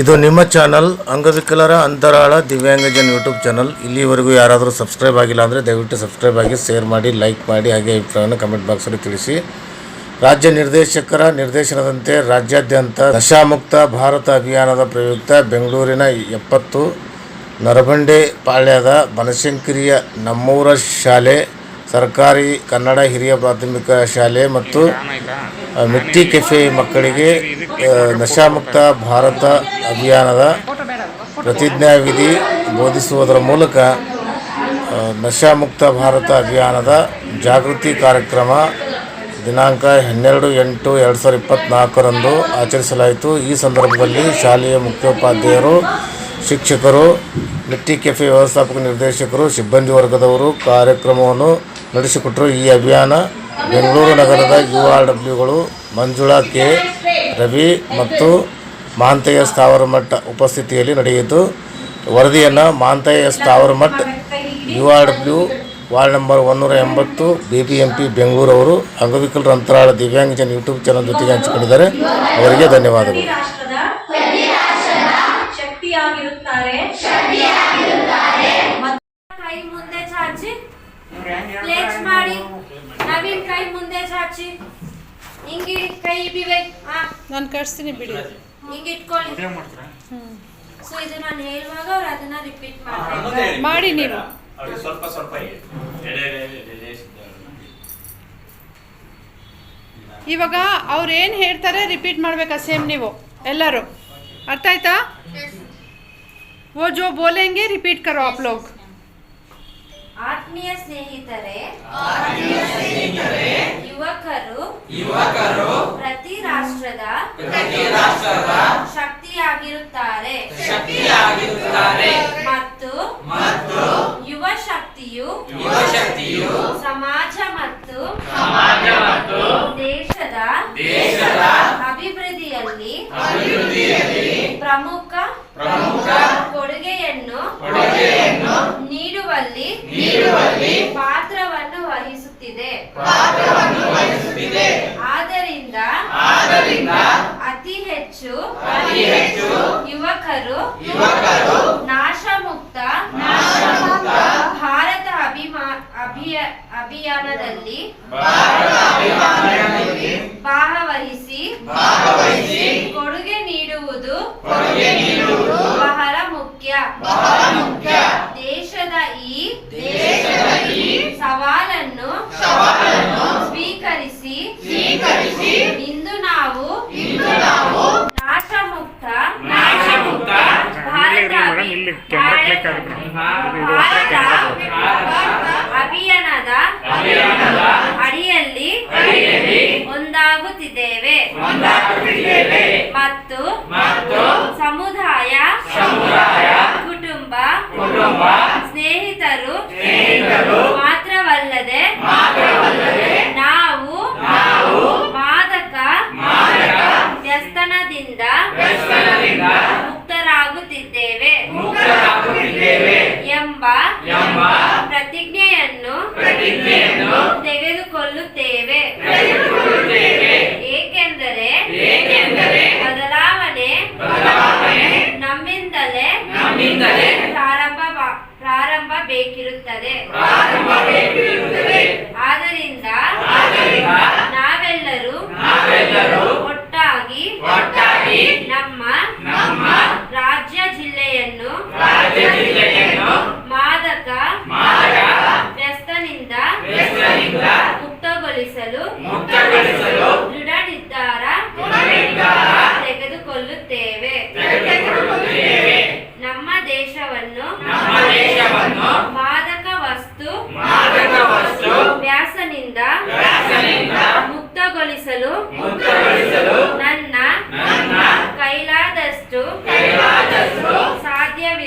ಇದು ನಿಮ್ಮ ಚಾನಲ್ ಅಂಗವಿಕಲರ ಅಂತರಾಳ ದಿವ್ಯಾಂಗಜನ್ ಯೂಟ್ಯೂಬ್ ಚಾನಲ್. ಇಲ್ಲಿವರೆಗೂ ಯಾರಾದರೂ ಸಬ್ಸ್ಕ್ರೈಬ್ ಆಗಿಲ್ಲ ಅಂದರೆ ದಯವಿಟ್ಟು ಸಬ್ಸ್ಕ್ರೈಬ್ ಆಗಿ, ಶೇರ್ ಮಾಡಿ, ಲೈಕ್ ಮಾಡಿ, ಹಾಗೆ ಅಭಿಪ್ರಾಯವನ್ನು ಕಮೆಂಟ್ ಬಾಕ್ಸಲ್ಲಿ ತಿಳಿಸಿ. ರಾಜ್ಯ ನಿರ್ದೇಶಕರ ನಿರ್ದೇಶನದಂತೆ ರಾಜ್ಯಾದ್ಯಂತ ನಶಾಮುಕ್ತ ಭಾರತ ಅಭಿಯಾನದ ಪ್ರಯುಕ್ತ ಬೆಂಗಳೂರಿನ ಎಪ್ಪತ್ತು ನರಬಂಡೆ ಪಾಳ್ಯದ ಬನಶಂಕರಿಯ ನಮ್ಮೂರ ಶಾಲೆ ಸರ್ಕಾರಿ ಕನ್ನಡ ಹಿರಿಯ ಪ್ರಾಥಮಿಕ ಶಾಲೆ ಮತ್ತು ಮಿಟ್ಟಿ ಕೆಫೆ ಮಕ್ಕಳಿಗೆ ನಶಾಮುಕ್ತ ಭಾರತ ಅಭಿಯಾನದ ಪ್ರತಿಜ್ಞಾವಿಧಿ ಬೋಧಿಸುವುದರ ಮೂಲಕ ನಶಾಮುಕ್ತ ಭಾರತ ಅಭಿಯಾನದ ಜಾಗೃತಿ ಕಾರ್ಯಕ್ರಮ ದಿನಾಂಕ ಹನ್ನೆರಡು ಎಂಟು ಎರಡು ಸಾವಿರದ ಇಪ್ಪತ್ತ್ನಾಲ್ಕರಂದು ಆಚರಿಸಲಾಯಿತು. ಈ ಸಂದರ್ಭದಲ್ಲಿ ಶಾಲೆಯ ಮುಖ್ಯೋಪಾಧ್ಯಾಯರು, ಶಿಕ್ಷಕರು, ಮಿಟ್ಟಿ ಕೆಫೆ ವ್ಯವಸ್ಥಾಪಕ ನಿರ್ದೇಶಕರು, ಸಿಬ್ಬಂದಿ ವರ್ಗದವರು ಕಾರ್ಯಕ್ರಮವನ್ನು ನಡೆಸಿಕೊಟ್ಟರು ಈ ಅಭಿಯಾನ ಬೆಂಗಳೂರು ನಗರದ ಯು ಆರ್ ಡಬ್ಲ್ಯೂಗಳು ಮಂಜುಳಾ ಕೆ ರವಿ ಮತ್ತು ಮಹಾಂತಯ್ಯ ಸ್ಥಾವರಮಠ ಉಪಸ್ಥಿತಿಯಲ್ಲಿ ನಡೆಯಿತು. ವರದಿಯನ್ನು Mahantayya Sthavaramath U R W ward number ಒನ್ನೂರ ಎಂಬತ್ತು B B M P Bengaluru ಅವರು ಅಂಗವಿಕಲರ ಅಂತರಾಳ ದಿವ್ಯಾಂಗಜನ ಯೂಟ್ಯೂಬ್ ಚಾನಲ್ ಜೊತೆಗೆ ಹಂಚಿಕೊಂಡಿದ್ದಾರೆ. ಅವರಿಗೆ ಧನ್ಯವಾದಗಳು ರಾಷ್ಟ್ರದ ಶಕ್ತಿಯಾಗಿರುತ್ತಾರೆ ಮತ್ತು ಕೈ ಮುಂದೆ ಚಾಚಿ ಪ್ಲೇಚ್ ಮಾಡಿ ನವೀನ್ ಕೈ ಮುಂದೆ ಚಾಚಿ ಹಿಂಗಿಡಿ ಕೈ ಬಿವೆ ಹಾ ನಾನು ಕಳಿಸ್ತೀನಿ ಬಿಡಿ ಹಿಂಗ್ ಇಟ್ಕೊಳ್ಳಿ ಸೊ ಇದು ನಾನು ಹೇಳುವಾಗ ಅವ್ರು ಅದನ್ನ ರಿಪೀಟ್ ಮಾಡ್ತಾರೆ ಮಾಡಿ ನೀವು ಅವ್ರಿಗೆ ಸ್ವಲ್ಪ ಸ್ವಲ್ಪ ಇದೆ. ಎಡೆ ಎಡೆ ಎಡೆ ಎಡೆ ಸಿದ್ದವ್ರನ್ನ. ಇವಾಗ ಅವ್ರು ಏನು ಹೇಳ್ತಾರೆ ರಿಪೀಟ್ ಮಾಡ್ಬೇಕಾ ಸೇಮ್ ನೀವು ಎಲ್ಲರೂ ಅರ್ಥ ಆಯ್ತಾ वो जो बोलेंगे रिपीट करो आप लोग ಆತ್ಮೀಯ ಸ್ನೇಹಿತರೆ ರಾಷ್ಟ್ರದ ಶಕ್ತಿಯಾಗಿರುತ್ತಾರೆ. ಮತ್ತು ಮತ್ತು ಯುವ ಶಕ್ತಿಯು ಯುವ ಶಕ್ತಿಯು ಸಮಾಜ ಮತ್ತು ಸಮಾಜ ಮತ್ತು ದೇಶದ ದೇಶದ ಅಭಿವೃದ್ಧಿಯಲ್ಲಿ ಅಭಿವೃದ್ಧಿಯಲ್ಲಿ ಪ್ರಮುಖ ಪ್ರಮುಖ ಕೊಡುಗೆಯನ್ನು ನೀಡುವಲ್ಲಿ ನೀಡುವಲ್ಲಿ ಪಾತ್ರವನ್ನು ವಹಿಸುತ್ತಿದೆ. ಆದ್ದರಿಂದ ಅತಿ ಹೆಚ್ಚು ಯುವಕರು ನಾಶಮುಕ್ತ ಭಾರತ ಅಭಿಮಾ ಅಭಿಯ ಅಭಿಯಾನದಲ್ಲಿ ಭಾಗವಹಿಸಿ ಕೊಡುಗೆ ನೀಡುವುದು ಬಹಳ ಮುಖ್ಯ ದೇಶದ ಈ ಸವಾಲನ್ನು ಸ್ವೀಕರಿಸಿ ಇಂದು ನಾವು ನಾಶಮುಕ್ತ ಭಾರತ ಅಭಿ- ಭಾರತ ಅಭಿಯಾನದ ಅಡಿಯಲ್ಲಿ ಒಂದಾಗುತ್ತಿದ್ದೇವೆ ಮತ್ತು ಸಮುದಾಯ ಕುಟುಂಬ ಸ್ನೇಹಿತರು ಮಾತ್ರವಲ್ಲದೆ ನಾವು ಮಾದಕ ವ್ಯಸನದಿಂದ ಮುಕ್ತರಾಗುತ್ತಿದ್ದೇವೆ. ಎಂಬ ಪ್ರತಿಜ್ಞೆಯನ್ನು ತೆಗೆದುಕೊಳ್ಳುತ್ತೇವೆ. ಏಕೆಂದರೆ ಬದಲಾವಣೆ ನಮ್ಮಿಂದಲೇ ఉన్నదే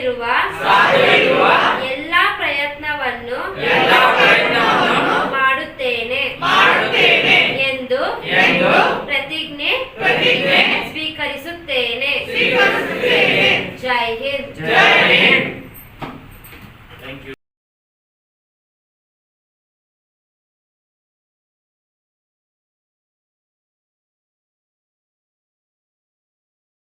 Cordeiro lá.